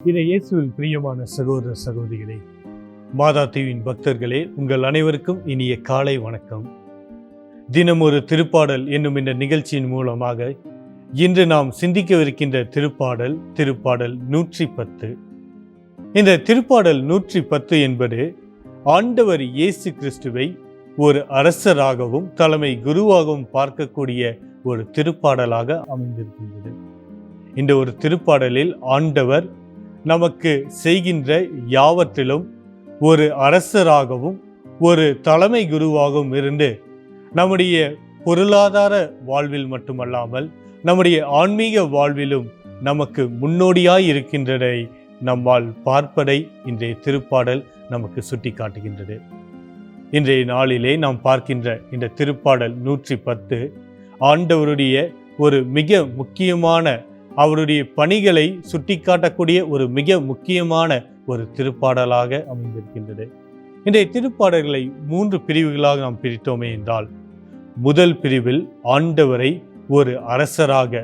இதை இயேசுவில் பிரியமான சகோதர சகோதரிகளே மாதா தீவின் பக்தர்களே உங்கள் அனைவருக்கும் இனிய காலை வணக்கம். தினம் ஒரு திருப்பாடல் என்னும் இந்த நிகழ்ச்சியின் மூலமாக இன்று நாம் சிந்திக்கவிருக்கின்ற திருப்பாடல் திருப்பாடல் நூற்றி பத்து இந்த திருப்பாடல் நூற்றி பத்து என்பது ஆண்டவர் இயேசு கிறிஸ்துவை ஒரு அரசராகவும் தலைமை குருவாகவும் பார்க்கக்கூடிய ஒரு திருப்பாடலாக அமைந்திருக்கின்றது. இந்த ஒரு திருப்பாடலில் ஆண்டவர் நமக்கு செய்கின்ற யாவற்றிலும் ஒரு அரசராகவும் ஒரு தலைமை குருவாகவும் இருந்து நம்முடைய பொருளாதார வாழ்வில் மட்டுமல்லாமல் நம்முடைய ஆன்மீக வாழ்விலும் நமக்கு முன்னோடியாய் இருக்கின்றதை நம்மால் பார்ப்பதை இன்றைய திருப்பாடல் நமக்கு சுட்டி காட்டுகின்றது இன்றைய நாளிலே நாம் பார்க்கின்ற இந்த திருப்பாடல் நூற்றி பத்து ஆண்டவருடைய ஒரு மிக முக்கியமான அவருடைய பணிகளை சுட்டிக்காட்டக்கூடிய ஒரு மிக முக்கியமான ஒரு திருப்பாடலாக அமைந்திருக்கின்றது. இன்றைய திருப்பாடல்களை மூன்று பிரிவுகளாக நாம் பிரித்தோமே என்றால் முதல் பிரிவில் ஆண்டவரை ஒரு அரசராக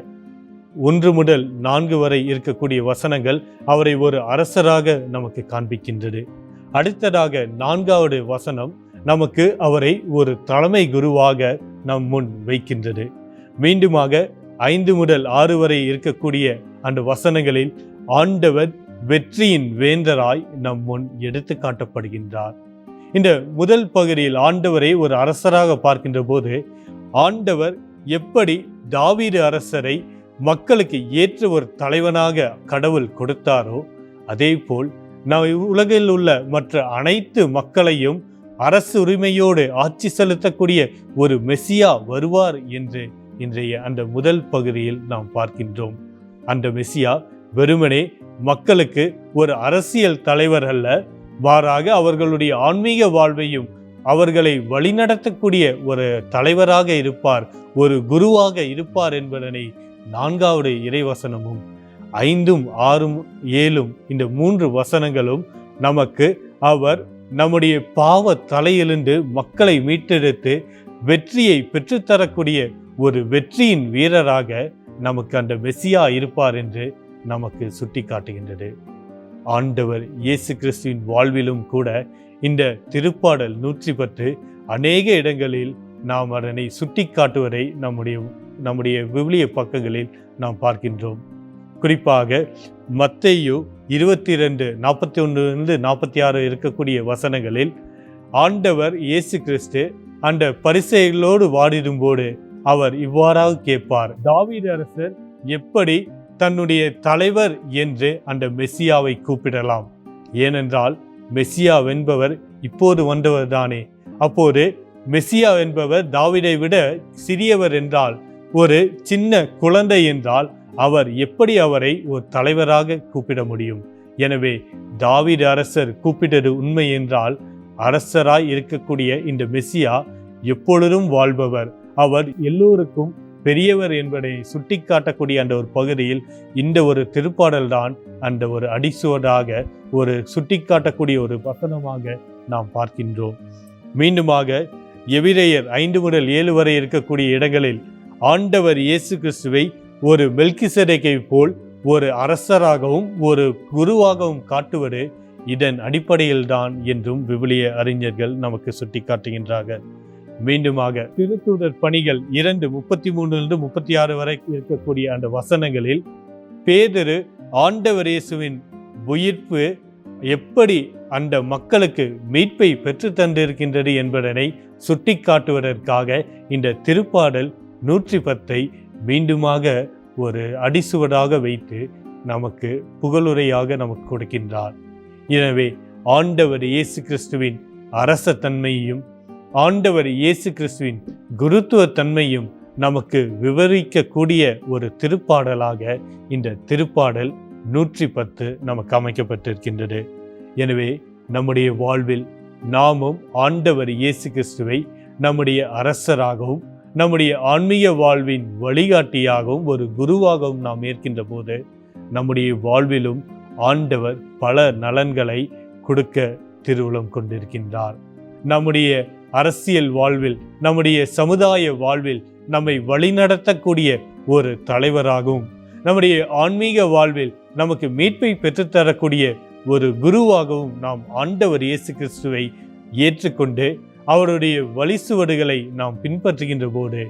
ஒன்று முதல் நான்கு வரை இருக்கக்கூடிய வசனங்கள் அவரை ஒரு அரசராக நமக்கு காண்பிக்கின்றது. அடுத்ததாக நான்காவது வசனம் நமக்கு அவரை ஒரு தலைமை குருவாக நம் முன் வைக்கின்றது. மீண்டுமாக ஐந்து முதல் ஆறு வரை இருக்கக்கூடிய அந்த வசனங்களில் ஆண்டவர் வெற்றியின் வேந்தராய் நம் முன் எடுத்து காட்டப்படுகின்றார். இந்த முதல் பகுதியில் ஆண்டவரை ஒரு அரசராக பார்க்கின்ற போது ஆண்டவர் எப்படி தாவீது அரசரை மக்களுக்கு ஏற்ற ஒரு தலைவனாக கடவுள் கொடுத்தாரோ அதே போல் நாம் உலகில் உள்ள மற்ற அனைத்து மக்களையும் அரசு உரிமையோடு ஆட்சி செலுத்தக்கூடிய ஒரு மெசியா வருவார் என்று இன்றைய அந்த முதல் பகுதியில் நாம் பார்க்கின்றோம். அந்த மெசியா வெறுமனே மக்களுக்கு ஒரு அரசியல் தலைவர் அல்ல மாறாக அவர்களுடைய ஆன்மீக வாழ்வையும் அவர்களை வழிநடத்தக்கூடிய ஒரு தலைவராக இருப்பார் ஒரு குருவாக இருப்பார் என்பதனை நான்காவது இறைவசனமும் ஐந்தும் ஆறும் ஏழும் இந்த மூன்று வசனங்களும் நமக்கு அவர் நம்முடைய பாவ தலையிலிருந்து மக்களை மீட்டெடுத்து வெற்றியை பெற்றுத்தரக்கூடிய ஒரு வெற்றியின் வீரராக நமக்கு அந்த மெஸ்ஸியா இருப்பார் என்று நமக்கு சுட்டி காட்டுகின்றது ஆண்டவர் இயேசு கிறிஸ்துவின் வாழ்விலும் கூட இந்த திருப்பாடல் நூற்றி பத்து அநேக இடங்களில் நாம் அதனை சுட்டி காட்டுவதை நம்முடைய நம்முடைய விவிலிய பக்கங்களில் நாம் பார்க்கின்றோம். குறிப்பாக மத்தையு இருபத்தி ரெண்டு நாற்பத்தி ஒன்றுலேருந்து நாற்பத்தி ஆறு இருக்கக்கூடிய வசனங்களில் ஆண்டவர் இயேசு கிறிஸ்து அந்த பரிசைகளோடு வாடிடும்போது அவர் இவ்வாறாக கேட்பார் தாவீது அரசர் எப்படி தன்னுடைய தலைவர் என்று அந்த மெஸ்ஸியாவை கூப்பிடலாம்? ஏனென்றால் மெஸ்ஸியா என்பவர் இப்போது வந்தவர் தானே. அப்போது மெஸ்ஸியா என்பவர் தாவிடை விட சிறியவர் என்றால் ஒரு சின்ன குழந்தை என்றால் அவர் எப்படி அவரை ஒரு தலைவராக கூப்பிட முடியும்? எனவே தாவீது அரசர் கூப்பிட்டது உண்மை என்றால் அரசராய் இருக்கக்கூடிய இந்த மெஸ்ஸியா எப்பொழுதும் வாழ்பவர். அவர் எல்லோருக்கும் பெரியவர் என்பதை சுட்டிக்காட்டக்கூடிய அந்த ஒரு பகுதியில் இந்த ஒரு திருப்பாடல் தான் அந்த ஒரு அடிசுவடாக ஒரு சுட்டிக்காட்டக்கூடிய ஒரு வசனமாக நாம் பார்க்கின்றோம். மீண்டுமாக எவிரேயர் ஐந்து முதல் ஏழு வரை இருக்கக்கூடிய இடங்களில் ஆண்டவர் இயேசு கிறிஸ்துவை ஒரு மெல்கிசடைக்கை போல் ஒரு அரசராகவும் ஒரு குருவாகவும் காட்டுவது இதன் அடிப்படையில்தான் என்றும் விவிலிய அறிஞர்கள் நமக்கு சுட்டிக்காட்டுகின்றார்கள். மீண்டுமாக திருத்தூதர் பணிகள் இரண்டு முப்பத்தி மூணுலிருந்து முப்பத்தி ஆறு வரை இருக்கக்கூடிய அந்த வசனங்களில் பேதரு ஆண்டவர் இயேசுவின் உயிர்ப்பு எப்படி அந்த மக்களுக்கு மீட்பை பெற்று தந்திருக்கின்றது என்பதனை சுட்டிக்காட்டுவதற்காக இந்த திருப்பாடல் நூற்றி பத்தை மீண்டுமாக ஒரு அடிசுவடாக வைத்து நமக்கு புகழுரையாக நமக்கு கொடுக்கின்றார். எனவே ஆண்டவர் இயேசு கிறிஸ்துவின் அரச தன்மையையும் ஆண்டவர் இயேசு கிறிஸ்துவின் குருத்துவத்தன்மையும் நமக்கு விவரிக்கக்கூடிய ஒரு திருப்பாடலாக இந்த திருப்பாடல் நூற்றி பத்து நமக்கு அமைக்கப்பட்டிருக்கின்றது. எனவே நம்முடைய வாழ்வில் நாமும் ஆண்டவர் இயேசு கிறிஸ்துவை நம்முடைய அரசராகவும் நம்முடைய ஆன்மீக வாழ்வின் வழிகாட்டியாகவும் ஒரு குருவாகவும் நாம் ஏற்கின்ற போது நம்முடைய வாழ்விலும் ஆண்டவர் பல நலன்களை கொடுக்க திருவுளம் கொண்டிருக்கின்றார். நம்முடைய அரசியல் வாழ்வில் நம்முடைய சமுதாய வாழ்வில் நம்மை வழிநடத்தக்கூடிய ஒரு தலைவராகவும் நம்முடைய ஆன்மீக வாழ்வில் நமக்கு மீட்பை பெற்றுத்தரக்கூடிய ஒரு குருவாகவும் நாம் ஆண்டவர் இயேசு கிறிஸ்துவை ஏற்றுக்கொண்டு அவருடைய வழிசுவடுகளை நாம் பின்பற்றுகின்ற போது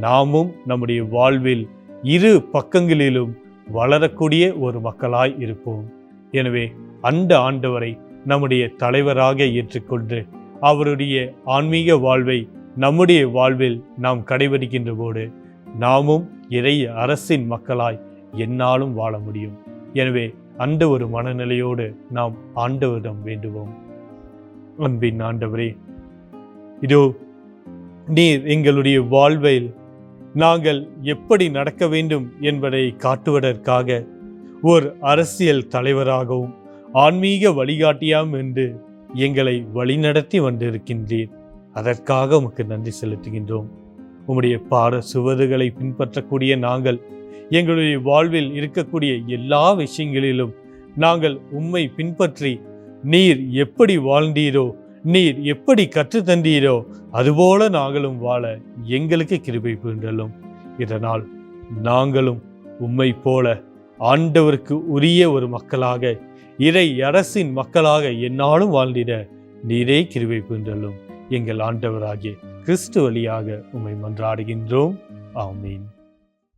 நாமும் நம்முடைய வாழ்வில் இரு பக்கங்களிலும் வளரக்கூடிய ஒரு மக்களாய் இருப்போம். எனவே அந்த ஆண்டவரை நம்முடைய தலைவராக ஏற்றுக்கொண்டு அவருடைய ஆன்மீக வாழ்வை நம்முடைய வாழ்வில் நாம் கடைபிடிக்கின்ற போது நாமும் இறை அரசின் மக்களாய் என்னாலும் வாழ முடியும். எனவே அந்த ஒரு மனநிலையோடு நாம் ஆண்டவரிடம் வேண்டுவோம். அன்பின் ஆண்டவரே இதோ நீர் எங்களுடைய வாழ்வில் நாங்கள் எப்படி நடக்க வேண்டும் என்பதை காட்டுவதற்காக ஒரு அரசியல் தலைவராகவும் ஆன்மீக வழிகாட்டியாம் என்று எங்களை வழிநடத்தி வந்திருக்கின்றீர். அதற்காக உமக்கு நன்றி செலுத்துகின்றோம். உம்முடைய பாட சுவடுகளை பின்பற்றக்கூடிய நாங்கள் எங்களுடைய வாழ்வில் இருக்கக்கூடிய எல்லா விஷயங்களிலும் நாங்கள் உம்மை பின்பற்றி நீர் எப்படி வாழ்ந்தீரோ நீர் எப்படி கற்றுத்தந்தீரோ அதுபோல நாங்களும் வாழ எங்களுக்கு கிருபை புரிந்தலும் இதனால் நாங்களும் உம்மை போல ஆண்டவருக்கு உரிய ஒரு மக்களாக இறை அரசின் மக்களாக என்னாலும் வாழ்ந்திட நீரே கிருவை புன்றலும் எங்கள் ஆண்டவராகிய கிறிஸ்து வழியாக உம்மை மன்றாடுகின்றோம். ஆமீன்.